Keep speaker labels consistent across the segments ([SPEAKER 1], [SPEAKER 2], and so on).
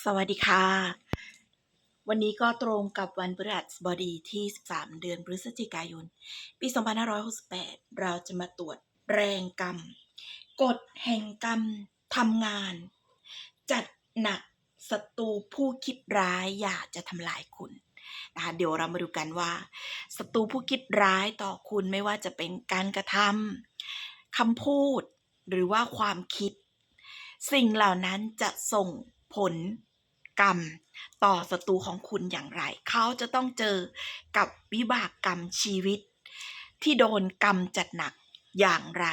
[SPEAKER 1] สวัสดีค่ะ วันนี้ก็ตรงกับวันพฤหัสบดีที่ 13 เดือนพฤศจิกายน ปี 2568 เราจะมาตรวจแรงกรรม กฎแห่งกรรมทำงาน จัดหนักศัตรูผู้คิดร้ายอยากจะทำลายคุณนะคะเดี๋ยวเรามาดูกันว่าศัตรูผู้คิดร้ายต่อคุณไม่ว่าจะเป็นการกระทำคำพูดหรือว่าความคิด สิ่งเหล่านั้นจะส่ง ผลกรรมต่อศัตรูของคุณอย่างไร เขาจะต้องเจอกับวิบากกรรมชีวิต ที่โดนกรรมจัดหนักอย่างไร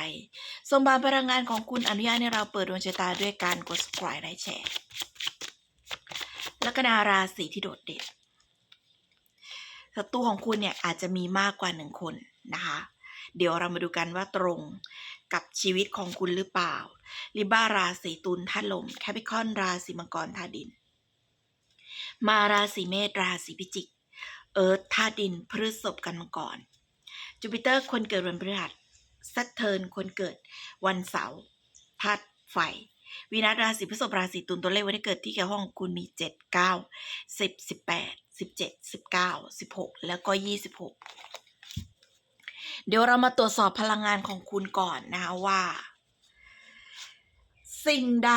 [SPEAKER 1] สมบัติพลังงานของคุณอนุญาตให้เราเปิดดวงชะตาด้วยการกด subscribe และแชร์ ลัคนาราศีที่โดดเด่นศัตรูของคุณเนี่ยอาจจะมีมากกว่าหนึ่งคนนะคะ เดี๋ยวเรามาดูกันว่าตรงกับชีวิตของคุณหรือเปล่า ลิบ้าราศีตุลธาตุลม แคปิคอนราศีมังกรธาตุดิน มาราศีเมษราศีพิจิก เอิร์ธธาตุดินพฤษภกันมังกร จูปิเตอร์คนเกิดวันพฤหัสซัตเทิร์นคนเกิดวันเสาร์ธาตุไฟวีนัสราศีพฤษภราศีตุลตัวเลขวันที่เกิดที่เกี่ยวข้องคุณมี 7 9 10 18 17 19 16 แล้วก็ 26 เดี๋ยวเรามาตรวจสอบพลังงานของคุณก่อนนะคะว่า สิ่งใด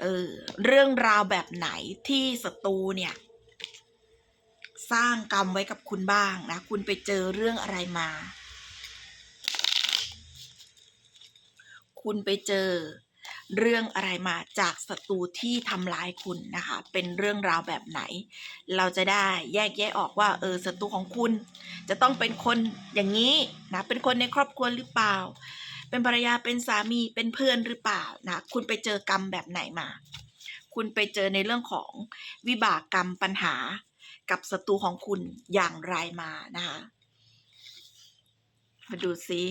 [SPEAKER 1] เออ เรื่องราวแบบไหนที่ศัตรูเนี่ย สร้างกรรมไว้กับคุณบ้างนะ คุณไปเจอเรื่องอะไรมา คุณไปเจอ เรื่องอะไรมาจากศัตรูที่ทำร้ายคุณนะคะ เป็นเรื่องราวแบบไหน เราจะได้แยกแยะออกว่าเออศัตรูของคุณ จะต้องเป็นคนอย่างนี้นะเป็นคนในครอบครัวหรือเปล่า เป็นภรรยาเป็นสามีเป็นเพื่อนหรือเปล่านะคุณไปเจอกรรมแบบไหนมา คุณไปเจอในเรื่องของวิบากกรรมปัญหากับศัตรูของคุณอย่างไรมานะคะมาดูซิ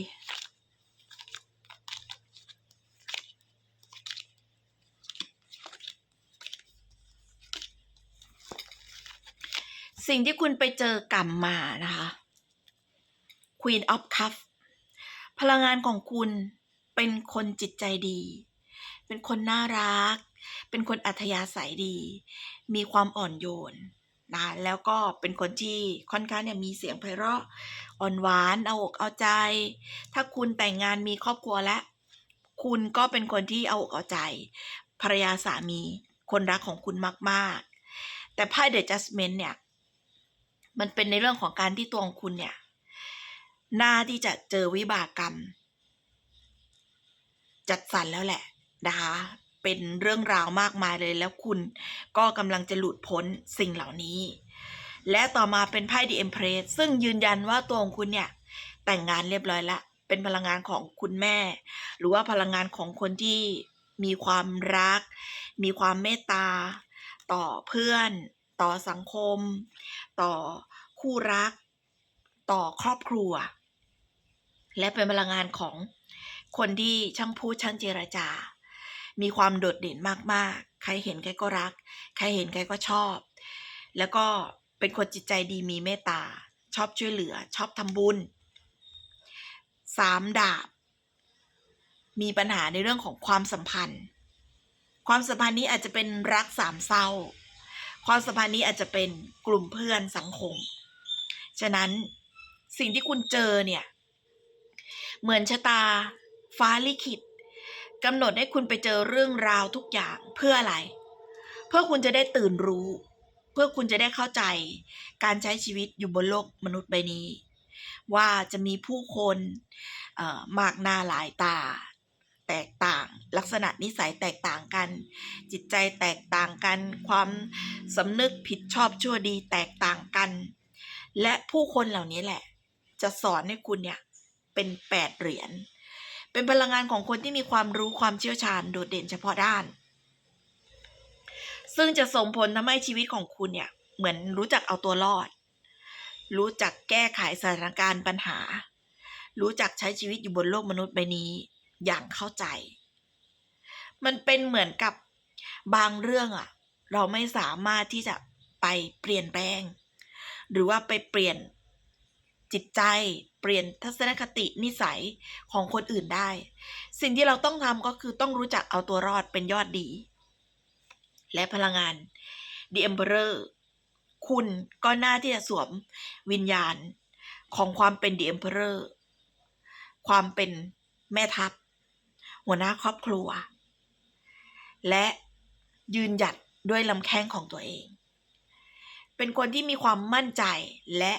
[SPEAKER 1] สิ่งที่คุณไปเจอกรรมมานะคะ Queen of Cup พลังงานของคุณเป็นคนจิตใจดี เป็นคนน่ารัก เป็นคนอัธยาศัยดี มีความอ่อนโยนนะแล้วก็เป็นคนที่ค่อนข้างเนี่ยมีเสียงไพเราะอ่อนหวานเอาอกเอาใจ ถ้าคุณแต่งงานมีครอบครัวแล้วคุณก็เป็นคนที่เอาอกเอาใจ ภรรยาสามี คนรักของคุณมาก ๆ แต่ไพ่ The Judgment เนี่ย มันเป็นในเรื่องของการที่ตัวของคุณเนี่ยหน้าที่จะเจอวิบากกรรม จัดสรรแล้วแหละนะคะเป็นเรื่องราวมากมายเลยแล้วคุณก็กำลังจะหลุดพ้นสิ่งเหล่านี้ และต่อมาเป็นไพ่ The Empress ซึ่งยืนยันว่าตัวของคุณเนี่ยแต่งงานเรียบร้อยละเป็นพลังงานของคุณแม่ หรือว่าพลังงานของคนที่มีความรัก มีความเมตตา ต่อเพื่อน ต่อสังคม ต่อ คู่รัก ต่อครอบครัว และเป็นพลังงานของคนที่ช่างพูดช่างเจรจา มีความโดดเด่นมากๆ ใครเห็นใครก็รัก ใครเห็นใครก็ชอบ แล้วก็เป็นคนจิตใจดีมีเมตตา ชอบช่วยเหลือ ชอบทำบุญสามดาบ มีปัญหาในเรื่องของความสัมพันธ์ ความสัมพันธ์นี้อาจจะเป็นรักสามเศร้า ความสัมพันธ์นี้อาจจะเป็นกลุ่มเพื่อนสังคม ฉะนั้นสิ่งที่คุณเจอเนี่ย เหมือนชะตาฟ้าลิขิตกำหนดให้คุณไปเจอเรื่องราวทุกอย่างเพื่ออะไร เพื่อคุณจะได้ตื่นรู้ เพื่อคุณจะได้เข้าใจ การใช้ชีวิตอยู่บนโลกมนุษย์ใบนี้ ว่าจะมีผู้คนมากหน้าหลายตา แตกต่าง ลักษณะนิสัยแตกต่างกัน จิตใจแตกต่างกัน ความสำนึกผิดชอบชั่วดีแตกต่างกัน และผู้คนเหล่านี้แหละ จะสอนให้คุณเนี่ยเป็นแปดเหรียญ เป็นพลังงานของคนที่มีความรู้ความเชี่ยวชาญโดดเด่นเฉพาะด้าน ซึ่งจะส่งผลทำให้ชีวิตของคุณเนี่ยเหมือนรู้จักเอาตัวรอด รู้จักแก้ไขสถานการณ์ปัญหา รู้จักใช้ชีวิตอยู่บนโลกมนุษย์ใบนี้อย่างเข้าใจ มันเป็นเหมือนกับบางเรื่องอะเราไม่สามารถที่จะไปเปลี่ยนแปลง หรือว่าไปเปลี่ยนจิตใจเปลี่ยนทัศนคตินิสัยของคนอื่นได้ สิ่งที่เราต้องทำก็คือต้องรู้จักเอาตัวรอดเป็นยอดดี และพลังงาน The Emperor คุณก็น่าที่จะสวมวิญญาณของความเป็น The Emperor ความเป็นแม่ทัพ หัวหน้าครอบครัว และยืนหยัดด้วยลำแข้งของตัวเอง เป็นคนที่มีความมั่นใจและ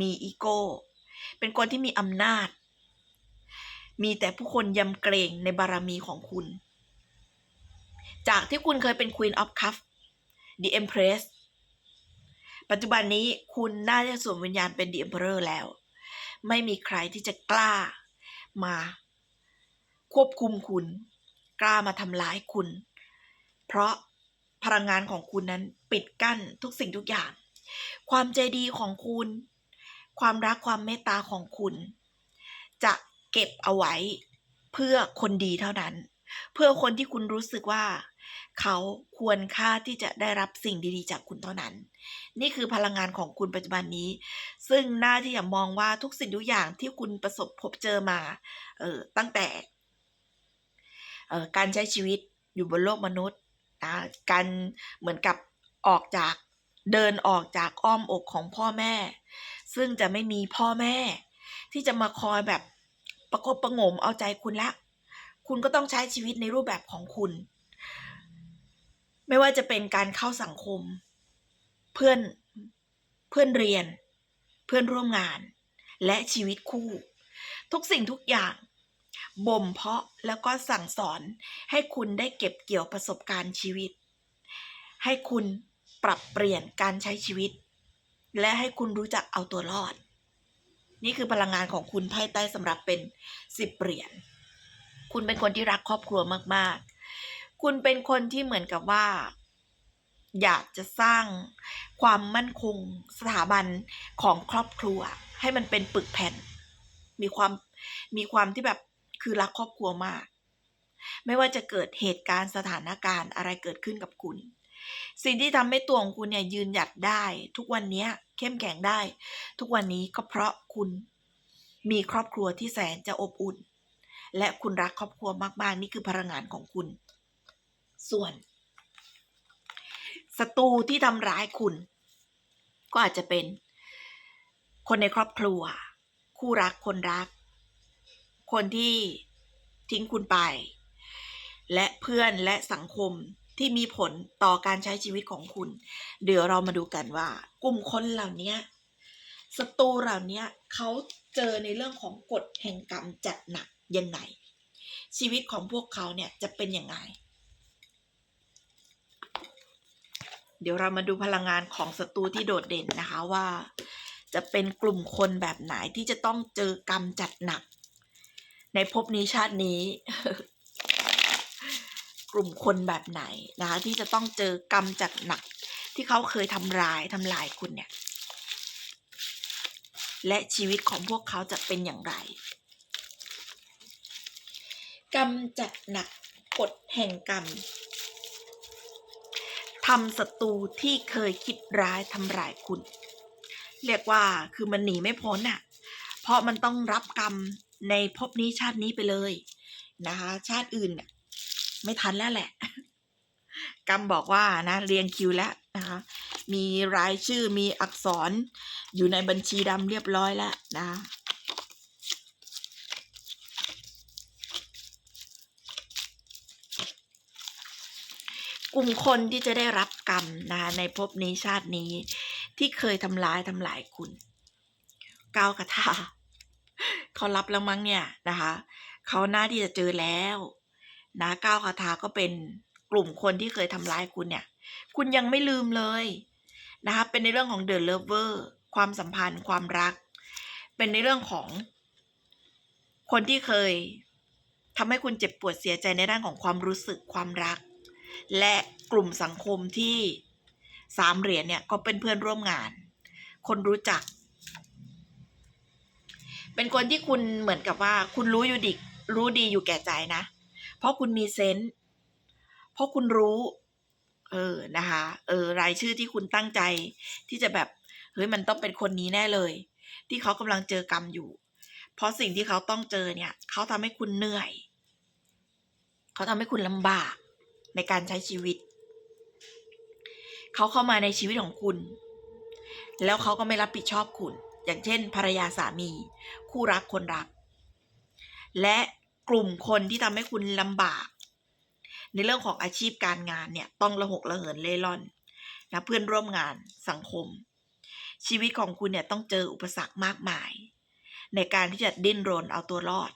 [SPEAKER 1] มีอีโก้ เป็นคนที่มีอำนาจ มีแต่ผู้คนยำเกรงในบารมีของคุณ จากที่คุณเคยเป็น Queen of Cups The Empress ปัจจุบันนี้คุณน่าจะสวมวิญญาณเป็น The Emperor แล้ว ไม่มีใครที่จะกล้ามาควบคุมคุณ กล้ามาทำร้ายคุณ เพราะ พลังงานของคุณนั้นปิดกั้นทุกสิ่งทุกอย่าง ความใจดีของคุณ ความรักความเมตตาของคุณ จะเก็บเอาไว้เพื่อคนดีเท่านั้น เพื่อคนที่คุณรู้สึกว่า เขาควรค่าที่จะได้รับสิ่งดีๆ จากคุณเท่านั้น นี่คือพลังงานของคุณปัจจุบันนี้ ซึ่งน่าที่จะมองว่าทุกสิ่งทุกอย่างที่คุณประสบพบเจอมาเออตั้งแต่เออการใช้ชีวิตอยู่บนโลกมนุษย์ นะการเหมือนกับออกจากเดินออกจากอ้อมอกของพ่อแม่ ซึ่งจะไม่มีพ่อแม่ ที่จะมาคอยแบบประกบประงมเอาใจคุณละ คุณก็ต้องใช้ชีวิตในรูปแบบของคุณ ไม่ว่าจะเป็นการเข้าสังคม เพื่อนเพื่อนเรียน เพื่อนร่วมงาน และชีวิตคู่ ทุกสิ่งทุกอย่าง บ่มเพาะแล้วก็สั่งสอน ให้คุณได้เก็บเกี่ยวประสบการณ์ชีวิต ให้คุณปรับเปลี่ยนการใช้ชีวิต และให้คุณรู้จักเอาตัวรอด นี่คือพลังงานของคุณไพ่ใต้สำหรับเป็นสิบเหรียญคุณเป็นคนที่รักครอบครัวมากๆ คุณเป็นคนที่เหมือนกับว่า อยากจะสร้างความมั่นคงสถาบันของครอบครัว ให้มันเป็นปึกแผ่น มีความมีความที่แบบ คือรักครอบครัวมาก ไม่ว่าจะเกิดเหตุการณ์สถานการณ์อะไรเกิดขึ้นกับคุณ สิ่งที่ทำให้ตัวของคุณเนี่ยยืนหยัดได้ ทุกวันนี้เข้มแข็งได้ ทุกวันนี้ก็เพราะคุณมีครอบครัวที่แสนจะอบอุ่น และคุณรักครอบครัวมาก ๆ นี่คือพลังงานของคุณ ส่วนศัตรูที่ทำร้ายคุณ ก็อาจจะเป็น คนในครอบครัว คู่รักคนรัก คนที่ทิ้งคุณไป และเพื่อนและสังคมที่มีผลต่อการใช้ชีวิตของคุณ เดี๋ยวเรามาดูกันว่า กลุ่มคนเหล่านี้ศัตรูเหล่านี้เขาเจอในเรื่องของกฎแห่งกรรมจัดหนักยังไง ชีวิตของพวกเขาเนี่ยจะเป็นยังไง เดี๋ยวเรามาดูพลังงานของศัตรูที่โดดเด่นนะคะว่า จะเป็นกลุ่มคนแบบไหนที่จะต้องเจอกรรมจัดหนัก ในภพนี้ชาตินี้ กลุ่มคนแบบไหนนะคะ ที่จะต้องเจอกรรมจัดหนัก ที่เขาเคยทำร้ายทำลายคุณเนี่ย และชีวิตของพวกเขาจะเป็นอย่างไร กรรมจัดหนักกฎแห่งกรรมทำศัตรูที่เคยคิดร้ายทำร้ายคุณ เรียกว่าคือมันหนีไม่พ้นอะ เพราะมันต้องรับกรรม ในภพนี้ชาตินี้ไปเลยนะคะ ชาติอื่นน่ะไม่ทันแล้วแหละกรรมบอกว่านะเรียงคิวแล้วนะคะ มีรายชื่อมีอักษรอยู่ในบัญชีดำเรียบร้อยแล้วนะคะกลุ่มคนที่จะได้รับกรรมนะคะในภพนี้ชาตินี้ที่เคยทำร้ายทำลายคุณก้าวกระทา เขารับแล้วมั้งเนี่ยนะคะเขาหน้าที่จะเจอแล้วนะก้าวคาถาก็เป็นกลุ่มคนที่เคยทำร้ายคุณเนี่ย คุณยังไม่ลืมเลยนะคะเป็นในเรื่องของเด e เลเวอร์ความสัมพันธ์ความรัก เป็นในเรื่องของ คนที่เคยทำให้คุณเจ็บปวดเสียใจในด้านของความรู้สึกความรัก และกลุ่มสังคมที่สามเหรียญเนี่ยก็เป็นเพื่อนร่วมงาน คนรู้จัก เป็นคนที่คุณเหมือนกับว่า คุณรู้อยู่ดิรู้ดีอยู่แก่ใจนะ เพราะคุณมีเซนส์เพราะคุณรู้ เออนะคะ เออ รายชื่อที่คุณตั้งใจ ที่จะแบบเฮ้ยมันต้องเป็นคนนี้แน่เลย ที่เขากำลังเจอกรรมอยู่ เพราะสิ่งที่เขาต้องเจอเนี่ยเขาทำให้คุณเหนื่อย เขาทำให้คุณลำบากในการใช้ชีวิต เขาเข้ามาในชีวิตของคุณ แล้วเขาก็ไม่รับผิดชอบคุณ อย่างเช่น ภรรยาสามี คู่รักคนรัก และกลุ่มคนที่ทำให้คุณลำบาก ในเรื่องของอาชีพการงานเนี่ยต้องระหกระเหินเล่ร่อนนะเพื่อนร่วมงานสังคม ชีวิตของคุณเนี่ยต้องเจออุปสรรคมากมาย ในการที่จะดิ้นรนเอาตัวรอด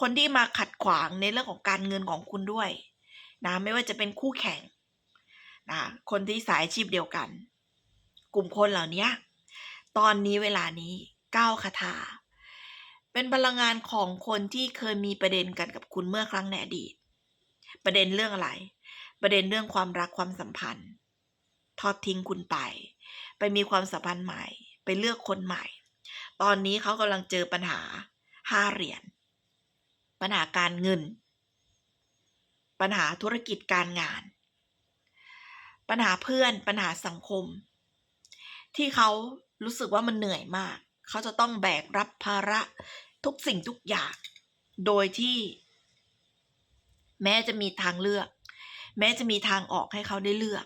[SPEAKER 1] คนที่มาขัดขวางในเรื่องของการเงินของคุณด้วยนะไม่ว่าจะเป็นคู่แข่งนะคนที่สายอาชีพเดียวกัน กลุ่มคนเหล่านี้ ตอนนี้เวลานี้ก้าคาถา เป็นพลังงานของคนที่เคยมีประเด็นกันกับคุณเมื่อครั้งในอดีต ประเด็นเรื่องอะไร ประเด็นเรื่องความรักความสัมพันธ์ ทอดทิ้งคุณไป ไปมีความสัมพันธ์ใหม่ ไปเลือกคนใหม่ ตอนนี้เขากำลังเจอปัญหาห้าเหรียญ ปัญหาการเงิน ปัญหาธุรกิจการงาน ปัญหาเพื่อน ปัญหาสังคม ที่เขา รู้สึกว่ามันเหนื่อยมาก เขาจะต้องแบกรับภาระทุกสิ่งทุกอย่าง โดยที่ แม้จะมีทางเลือก แม้จะมีทางออกให้เขาได้เลือก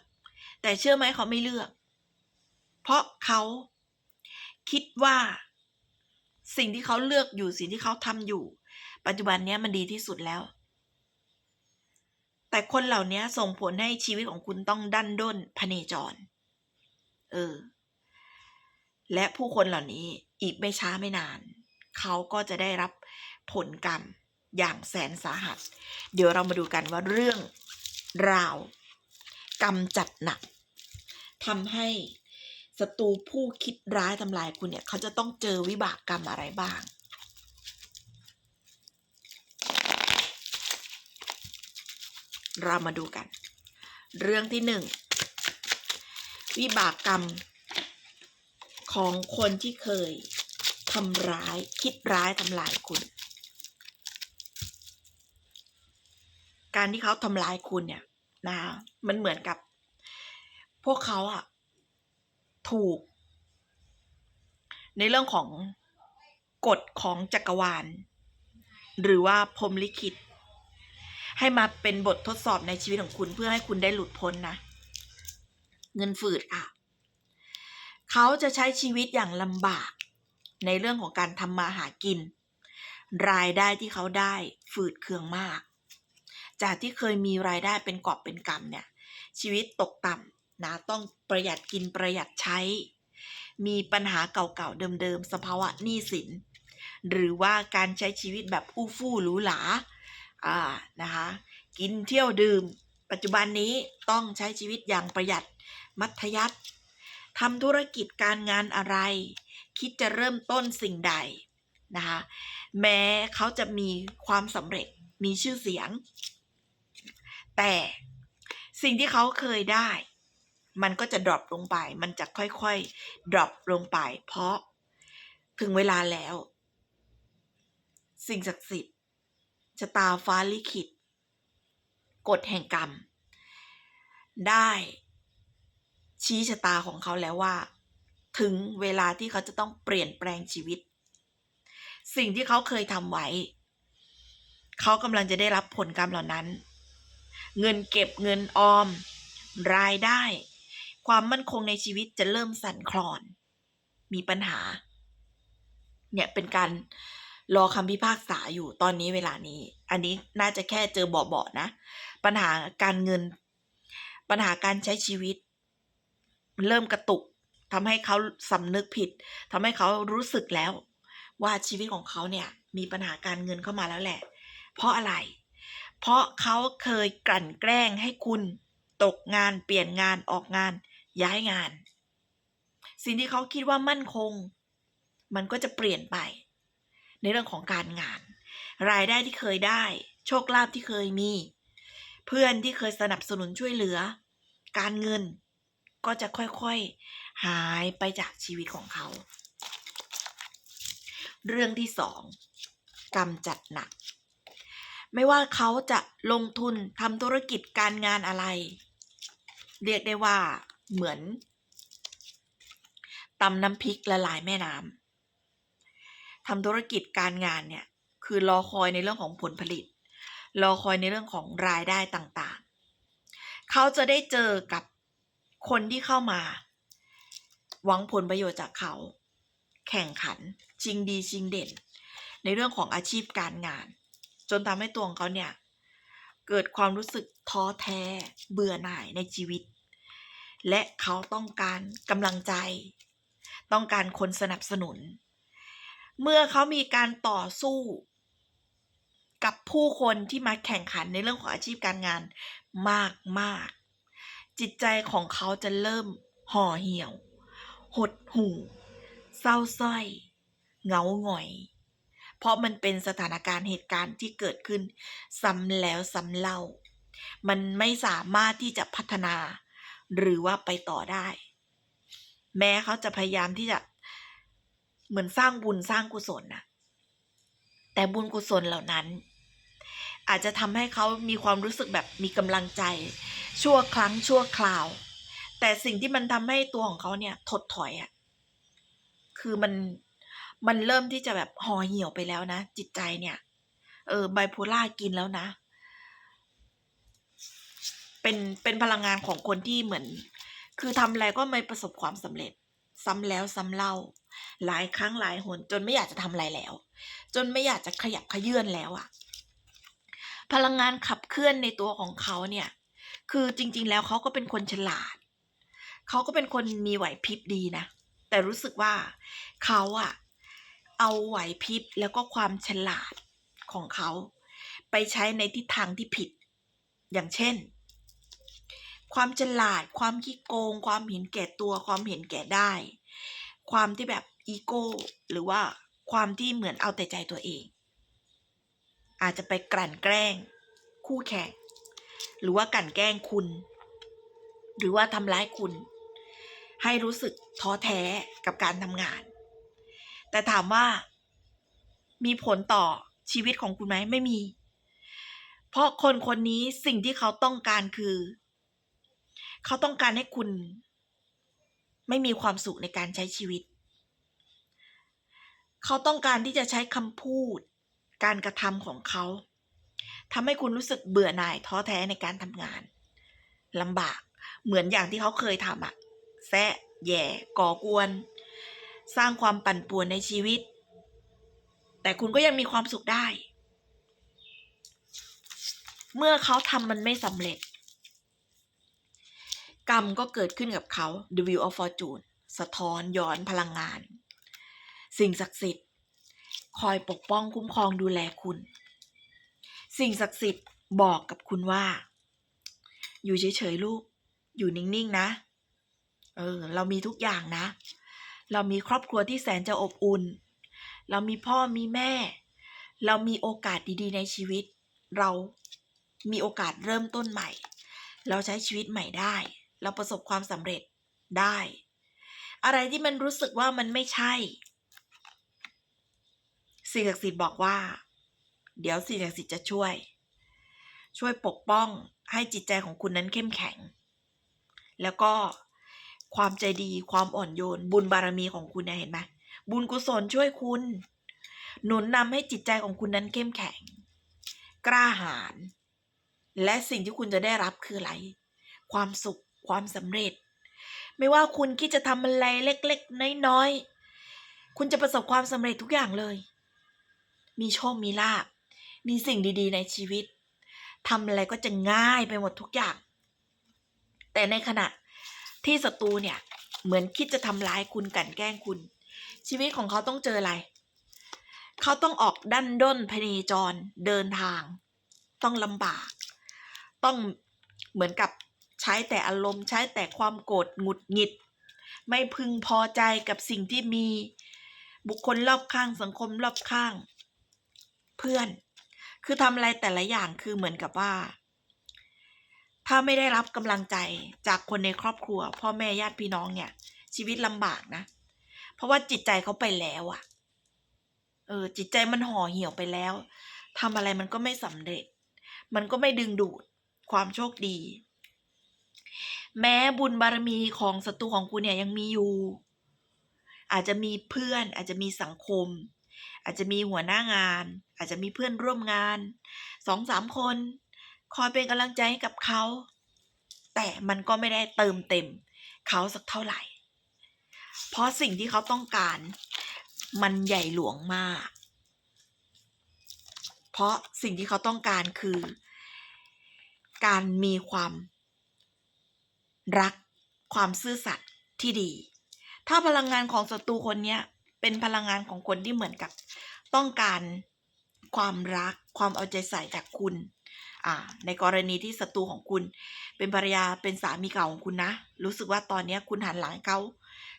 [SPEAKER 1] แต่เชื่อไหมเขาไม่เลือก เพราะเขาคิดว่า สิ่งที่เขาเลือกอยู่สิ่งที่เขาทำอยู่ ปัจจุบันนี้มันดีที่สุดแล้ว แต่คนเหล่านี้ส่งผลให้ชีวิตของคุณต้องดันด้นพเนจร เออ และผู้คนเหล่านี้อีกไม่ช้าไม่นาน เขาก็จะได้รับผลกรรมอย่างแสนสาหัส เดี๋ยวเรามาดูกันว่าเรื่องราว กรรมจัดหนักทำให้ศัตรูผู้คิดร้ายทำลายคุณเนี่ย เขาจะต้องเจอวิบากกรรมอะไรบ้างเรามาดูกัน เรื่องที่หนึ่งวิบากกรรม ของคนที่เคยทำร้ายคิดร้ายทำลายคุณ การที่เขาทำร้ายคุณเนี่ยนะมันเหมือนกับ พวกเขาอะถูก ในเรื่องของกฎของจักรวาล หรือว่าพรหมลิขิต ให้มาเป็นบททดสอบในชีวิตของคุณเพื่อให้คุณได้หลุดพ้นนะ เงินฝืดค่ะ เขาจะใช้ชีวิตอย่างลำบาก ในเรื่องของการทำมาหากิน รายได้ที่เขาได้ฝืดเคืองมาก จากที่เคยมีรายได้เป็นกอบเป็นกำเนี่ย ชีวิตตกต่ำนะต้องประหยัดกินประหยัดใช้ มีปัญหาเก่าๆเดิมๆสภาวะหนี้สิน หรือว่าการใช้ชีวิตแบบอู้ฟู่หรูหราอ่านะคะกินเที่ยวดื่ม ปัจจุบันนี้ต้องใช้ชีวิตอย่างประหยัดมัธยัติ ทำธุรกิจการงานอะไร คิดจะเริ่มต้นสิ่งใดนะคะแม้เขาจะมีความสำเร็จมีชื่อเสียง แต่สิ่งที่เขาเคยได้ มันก็จะดรอปลงไป มันจะค่อยๆดรอปลงไป เพราะถึงเวลาแล้ว สิ่งศักดิ์สิทธิ์ชะตาฟ้าลิขิตกฎแห่งกรรม ได้ ชี้ชะตาของเขาแล้วว่า ถึงเวลาที่เขาจะต้องเปลี่ยนแปลงชีวิต สิ่งที่เขาเคยทำไว้ เขากำลังจะได้รับผลกรรมเหล่านั้น เงินเก็บเงินออม รายได้ ความมั่นคงในชีวิตจะเริ่มสั่นคลอน มีปัญหา เนี่ยเป็นการรอคำพิพากษาอยู่ตอนนี้เวลานี้ อันนี้น่าจะแค่เจอเบาๆนะ ปัญหาการเงิน ปัญหาการใช้ชีวิต เริ่มกระตุกทำให้เขาสำนึกผิดทำให้เขารู้สึกแล้ว ว่าชีวิตของเขาเนี่ยมีปัญหาการเงินเข้ามาแล้วแหละ เพราะอะไร เพราะเขาเคยกลั่นแกล้งให้คุณตกงานเปลี่ยนงานออกงาน ย้ายงาน สิ่งที่เขาคิดว่ามั่นคง มันก็จะเปลี่ยนไป ในเรื่องของการงาน รายได้ที่เคยได้ โชคลาภที่เคยมี เพื่อนที่เคยสนับสนุนช่วยเหลือ การเงิน ก็จะค่อยๆหายไปจากชีวิตของเขา เรื่องที่สองกรรมจัดหนัก ไม่ว่าเขาจะลงทุนทำธุรกิจการงานอะไร เรียกได้ว่าเหมือนตำน้ำพริกละลายแม่น้ำทำธุรกิจการงานเนี่ยคือรอคอยในเรื่องของผลผลิต รอคอยในเรื่องของรายได้ต่างๆ เขาจะได้เจอกับ คนที่เข้ามา หวังผลประโยชน์จากเขา แข่งขันชิงดีชิงเด่น ในเรื่องของอาชีพการงาน จนทำให้ตัวของเขาเนี่ย เกิดความรู้สึกท้อแท้เบื่อหน่ายในชีวิต และเขาต้องการกำลังใจ ต้องการคนสนับสนุน เมื่อเขามีการต่อสู้กับผู้คนที่มาแข่งขันในเรื่องของอาชีพการงานมากมากๆ จิตใจของเขาจะเริ่มห่อเหี่ยว หดหู่ เศร้าสร้อย เหงาหงอย เพราะมันเป็นสถานการณ์เหตุการณ์ที่เกิดขึ้น ซ้ำแล้วซ้ำเล่า มันไม่สามารถที่จะพัฒนา หรือว่าไปต่อได้ แม้เขาจะพยายามที่จะเหมือนสร้างบุญสร้างกุศลนะแต่บุญกุศลเหล่านั้น อาจจะทำให้เขามีความรู้สึกแบบมีกำลังใจ ชั่วครั้งชั่วคราว แต่สิ่งที่มันทำให้ตัวของเขาเนี่ยถดถอยอะ่ะคือมันมันเริ่มที่จะแบบห่อเหี่ยวไปแล้วนะ จิตใจเนี่ย เออไบโพล่ากินแล้วนะ เป็นเป็นพลังงานของคนที่เหมือน คือทำอะไรก็ไม่ประสบความสำเร็จ ซ้ำแล้วซ้ำเล่า หลายครั้งหลายหนจนไม่อยากจะทำอะไรแล้ว จนไม่อยากจะขยับขยื่นแล้วอะ พลังงานขับเคลื่อนในตัวของเขาเนี่ย คือจริง ๆ แล้วเขาก็เป็นคนฉลาด เขาก็เป็นคนมีไหวพริบดีนะ แต่รู้สึกว่าเขาอะเอาไหวพริบแล้วก็ความฉลาดของเขา ไปใช้ในทิศทางที่ผิด อย่างเช่น ความฉลาด ความขี้โกง ความเห็นแก่ตัว ความเห็นแก่ได้ ความที่แบบอีโก้ หรือว่าความที่เหมือนเอาแต่ใจตัวเอง อาจจะไปกลั่นแกล้ง คู่แข่งหรือว่ากลั่นแกล้งคุณ หรือว่าทำร้ายคุณ ให้รู้สึกท้อแท้กับการทำงาน แต่ถามว่า มีผลต่อชีวิตของคุณไหมไม่มี เพราะคนคนนี้สิ่งที่เขาต้องการคือ เขาต้องการให้คุณ ไม่มีความสุขในการใช้ชีวิต เขาต้องการที่จะใช้คำพูด การกระทำของเขาทำให้คุณรู้สึกเบื่อหน่ายท้อแท้ในการทำงานลำบากเหมือนอย่างที่เขาเคยทำอะแซะแย่ก่อกวน สร้างความปั่นป่วนในชีวิต แต่คุณก็ยังมีความสุขได้ เมื่อเขาทำมันไม่สำเร็จ กรรมก็เกิดขึ้นกับเขา The Wheel of Fortune สะท้อนย้อนพลังงาน สิ่งศักดิ์สิทธิ์ คอยปกป้องคุ้มครองดูแลคุณ สิ่งศักดิ์สิทธิ์บอกกับคุณว่า อยู่เฉยๆลูก อยู่นิ่งๆนะ เออ เรามีทุกอย่างนะ เรามีครอบครัวที่แสนจะอบอุ่น เรามีพ่อมีแม่ เรามีโอกาสดีๆ ในชีวิต เรามีโอกาสเริ่มต้นใหม่ เราใช้ชีวิตใหม่ได้ เราประสบความสำเร็จได้ อะไรที่มันรู้สึกว่ามันไม่ใช่ สิ่งศักดิ์สิทธิ์บอกว่า เดี๋ยวสิ่งศักดิ์สิทธิ์จะช่วย ช่วยปกป้องให้จิตใจของคุณนั้นเข้มแข็ง แล้วก็ความใจดีความอ่อนโยน บุญบารมีของคุณเนี่ยเห็นไหมบุญกุศลช่วยคุณ หนุนนำให้จิตใจของคุณนั้นเข้มแข็ง กล้าหาญและสิ่งที่คุณจะได้รับคืออะไร ความสุขความสำเร็จ ไม่ว่าคุณคิดจะทำอะไรเล็ก ๆ น้อยๆคุณจะประสบความสำเร็จทุกอย่างเลย มีโชคมีลาภมีสิ่งดีๆ ในชีวิตทำอะไรก็จะง่ายไปหมดทุกอย่าง แต่ในขณะที่ศัตรูเนี่ย เหมือนคิดจะทำร้ายคุณกันแกล้งคุณ ชีวิตของเขาต้องเจออะไร เขาต้องออกดันด้นพเนจรเดินทาง ต้องลำบาก ต้องเหมือนกับใช้แต่อารมณ์ ใช้แต่ความโกรธหงุดหงิด ไม่พึงพอใจกับสิ่งที่มีบุคคลรอบข้างสังคมรอบข้าง เพื่อน คือทำอะไรแต่ละอย่างคือเหมือนกับว่า ถ้าไม่ได้รับกำลังใจจากคนในครอบครัว พ่อแม่ญาติพี่น้องเนี่ย ชีวิตลำบากนะ เพราะว่าจิตใจเขาไปแล้วอะเออ จิตใจมันห่อเหี่ยวไปแล้วทำอะไรมันก็ไม่สำเร็จ มันก็ไม่ดึงดูดความโชคดี แม้บุญบารมีของศัตรูของคุณเนี่ยยังมีอยู่ อาจจะมีเพื่อนอาจจะมีสังคม อาจจะมีหัวหน้างาน อาจจะมีเพื่อนร่วมงานสองสามคน คอยเป็นกำลังใจให้กับเขา แต่มันก็ไม่ได้เติมเต็มเขาสักเท่าไหร่ เพราะสิ่งที่เขาต้องการ มันใหญ่หลวงมาก เพราะสิ่งที่เขาต้องการคือ การมีความ รักความซื่อสัตย์ที่ดี ถ้าพลังงานของศัตรูคนเนี้ย เป็นพลังงานของคนที่เหมือนกับต้องการความรักความเอาใจใส่จากคุณอ่าในกรณีที่ศัตรูของคุณ เป็นภรรยาเป็นสามีเก่าของคุณนะ รู้สึกว่าตอนนี้คุณหันหลังเขา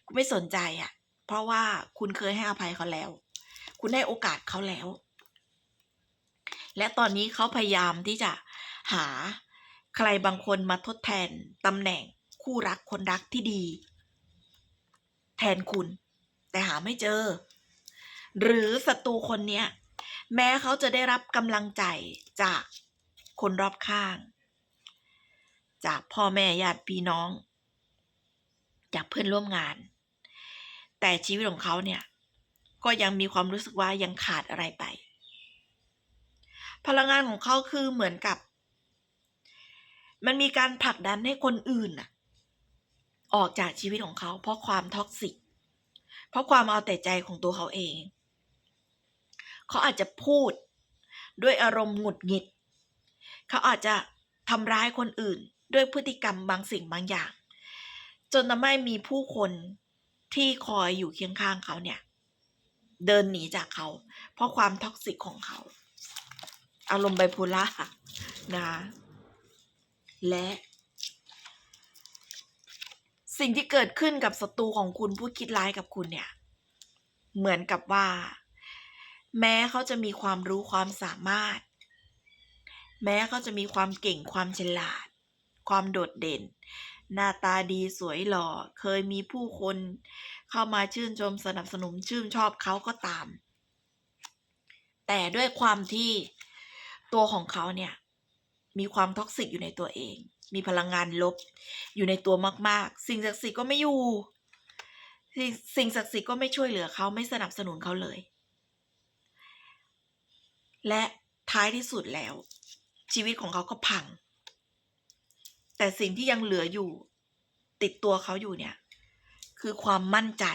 [SPEAKER 1] คุณไม่สนใจอะ่ะ เพราะว่าคุณเคยให้อภัยเขาแล้ว คุณให้โอกาสเขาแล้ว และตอนนี้เขาพยายามที่จะหาใครบางคนมาทดแทนตำแหน่งคู่รักคนรักที่ดี แทนคุณ แต่หาไม่เจอ หรือศัตรูคนเนี้ย แม้เขาจะได้รับกำลังใจจากคนรอบข้าง จากพ่อแม่ญาติพี่น้อง จากเพื่อนร่วมงาน แต่ชีวิตของเขาเนี่ย ก็ยังมีความรู้สึกว่ายังขาดอะไรไป พลังงานของเขาคือเหมือนกับ มันมีการผลักดันให้คนอื่นน่ะออกจากชีวิตของเขาเพราะความท็อกซิก เพราะความเอาแต่ใจของตัวเขาเอง เขาอาจจะพูดด้วยอารมณ์หงุดหงิด เขาอาจจะทำร้ายคนอื่นด้วยพฤติกรรมบางสิ่งบางอย่าง จนทำให้มีผู้คนที่คอยอยู่เคียงข้างเขาเนี่ย เดินหนีจากเขา เพราะความท็อกซิกของเขา อารมณ์ไบโพล่านะและ สิ่งที่เกิดขึ้นกับศัตรูของคุณผู้คิดร้ายกับคุณเนี่ย เหมือนกับว่า แม้เขาจะมีความรู้ความสามารถ แม้เขาจะมีความเก่งความฉลาด ความโดดเด่น หน้าตาดีสวยหล่อ เคยมีผู้คนเข้ามาชื่นชมสนับสนุนชื่นชอบเขาก็ตาม แต่ด้วยความที่ตัวของเขาเนี่ยมีความท็อกซิกอยู่ในตัวเอง มีพลังงานลบ อยู่ในตัวมาก ๆ สิ่งศักดิ์สิทธิ์ก็ไม่อยู่สิ่งสิ่งศักดิ์สิทธิ์ก็ไม่ช่วยเหลือเขาไม่สนับสนุนเขาเลย และท้ายที่สุดแล้ว ชีวิตของเขาก็พัง แต่สิ่งที่ยังเหลืออยู่ ติดตัวเขาอยู่เนี่ย คือความมั่นใจ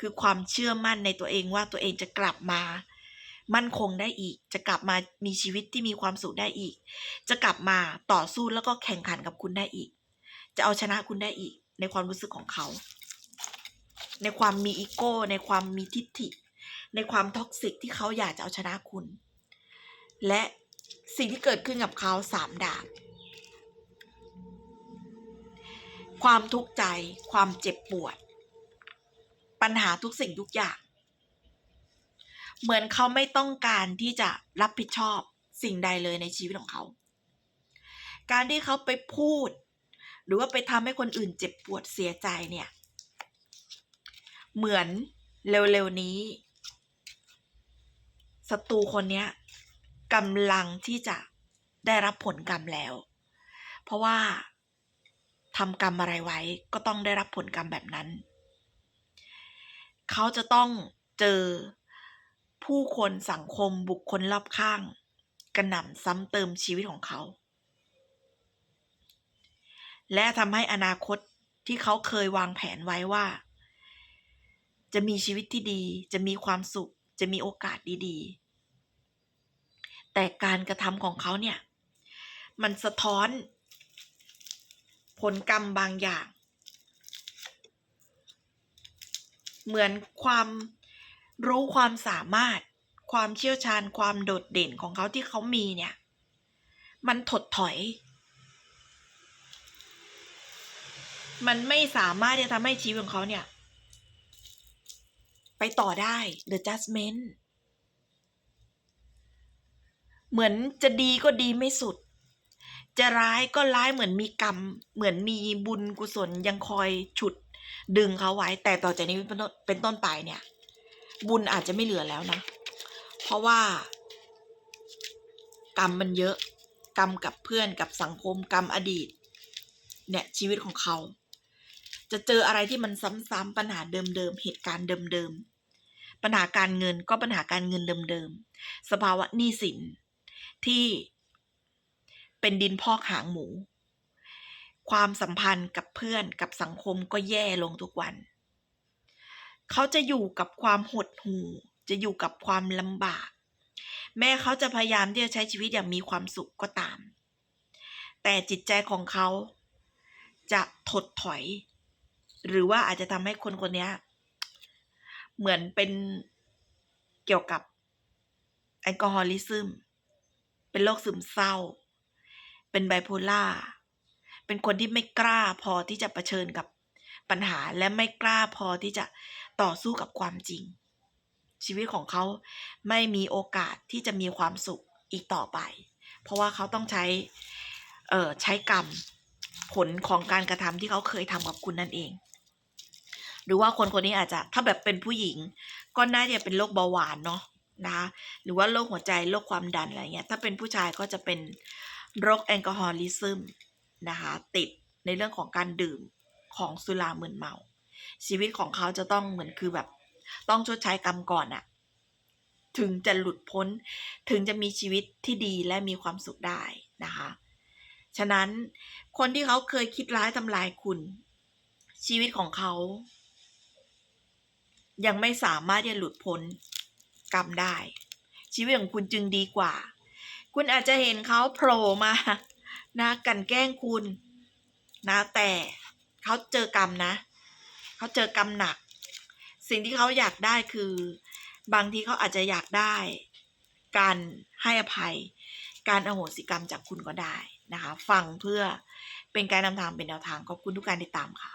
[SPEAKER 1] คือความเชื่อมั่นในตัวเองว่าตัวเองจะกลับมา มั่นคงได้อีก จะกลับมามีชีวิตที่มีความสุขได้อีก จะกลับมาต่อสู้แล้วก็แข่งขันกับคุณได้อีก จะเอาชนะคุณได้อีก ในความรู้สึกของเขา ในความมีอีโก้ ในความมีทิฏฐิ ในความท็อกซิกที่เขาอยากจะเอาชนะคุณ และสิ่งที่เกิดขึ้นกับเขาสามดาบความทุกข์ใจ ความเจ็บปวด ปัญหาทุกสิ่งทุกอย่าง เหมือนเขาไม่ต้องการที่จะรับผิดชอบสิ่งใดเลยในชีวิตของเขา การที่เขาไปพูด หรือว่าไปทำให้คนอื่นเจ็บปวดเสียใจเนี่ย เหมือนเร็วๆนี้ศัตรูคนเนี้ยกำลังที่จะได้รับผลกรรมแล้ว เพราะว่าทำกรรมอะไรไว้ก็ต้องได้รับผลกรรมแบบนั้น เขาจะต้องเจอ ผู้คนสังคมบุคคลรอบข้างกระหน่ำซ้ำเติมชีวิตของเขา และทำให้อนาคตที่เขาเคยวางแผนไว้ว่า จะมีชีวิตที่ดี จะมีความสุข จะมีโอกาสดีๆ แต่การกระทำของเขาเนี่ย มันสะท้อน ผลกรรมบางอย่าง เหมือนความ รู้ความสามารถ ความเชี่ยวชาญความโดดเด่นของเขาที่เขามีเนี่ย มันถดถอย มันไม่สามารถที่จะทำให้ชีวิตของเขาเนี่ย ไปต่อได้ The Judgment เหมือนจะดีก็ดีไม่สุด จะร้ายก็ร้ายเหมือนมีกรรม เหมือนมีบุญกุศลยังคอยฉุดดึงเขาไว้ แต่ต่อจากนี้เป็นต้นเป็นต้นไปเนี่ย บุญอาจจะไม่เหลือแล้วนะ เพราะว่า กรรมมันเยอะ กรรมกับเพื่อนกับสังคมกรรมอดีต เนี่ยชีวิตของเขา จะเจออะไรที่มันซ้ำๆปัญหาเดิมๆเหตุการณ์เดิมๆปัญหาการเงินก็ปัญหาการเงินเดิมๆสภาวะหนี้สินที่เป็นดินพอกหางหมู ความสัมพันธ์กับเพื่อนกับสังคมก็แย่ลงทุกวัน เขาจะอยู่กับความหดหู่ จะอยู่กับความลำบาก แม้เขาจะพยายามที่จะใช้ชีวิตอย่างมีความสุขก็ตาม แต่จิตใจของเขาจะถดถอย หรือว่าอาจจะทำให้คนคนนี้เหมือนเป็นเกี่ยวกับแอลกอฮอลิซึม เป็นโรคซึมเศร้า เป็นไบโพล่า เป็นคนที่ไม่กล้าพอที่จะะเผชิญกับปัญหาและไม่กล้าพอที่จะ ต่อสู้กับความจริง ชีวิตของเขาไม่มีโอกาสที่จะมีความสุขอีกต่อไป เพราะว่าเขาต้องใช้เอ่อใช้กรรมผลของการกระทำที่เขาเคยทำกับคุณนั่นเอง หรือว่าคนคนนี้อาจจะถ้าแบบเป็นผู้หญิง ก็น่าจะเป็นโรคเบาหวานเนาะนะคะหรือว่าโรคหัวใจโรคความดันอะไรเงี้ยถ้าเป็นผู้ชายก็จะเป็นโรคแอลกอฮอลิซึมนะคะติดในเรื่องของการดื่มของสุรามึนเมา ชีวิตของเขาจะต้องเหมือนคือแบบ ต้องชดใช้กรรมก่อนอะถึงจะหลุดพ้น ถึงจะมีชีวิตที่ดีและมีความสุขได้นะคะ ฉะนั้นคนที่เขาเคยคิดร้ายทำลายคุณ ชีวิตของเขา ยังไม่สามารถที่จะหลุดพ้นกรรมได้ ชีวิตของคุณจึงดีกว่า คุณอาจจะเห็นเขาโผล่มานะกันแกล้งคุณนะแต่เขาเจอกรรมนะ เขาเจอกรรมหนัก สิ่งที่เขาอยากได้คือ บางทีเขาอาจจะอยากได้ การให้อภัย การอโหสิกรรมจากคุณก็ได้นะคะ ฟังเพื่อเป็นการนำทางเป็นแนวทางขอบคุณทุกการติดตามค่ะ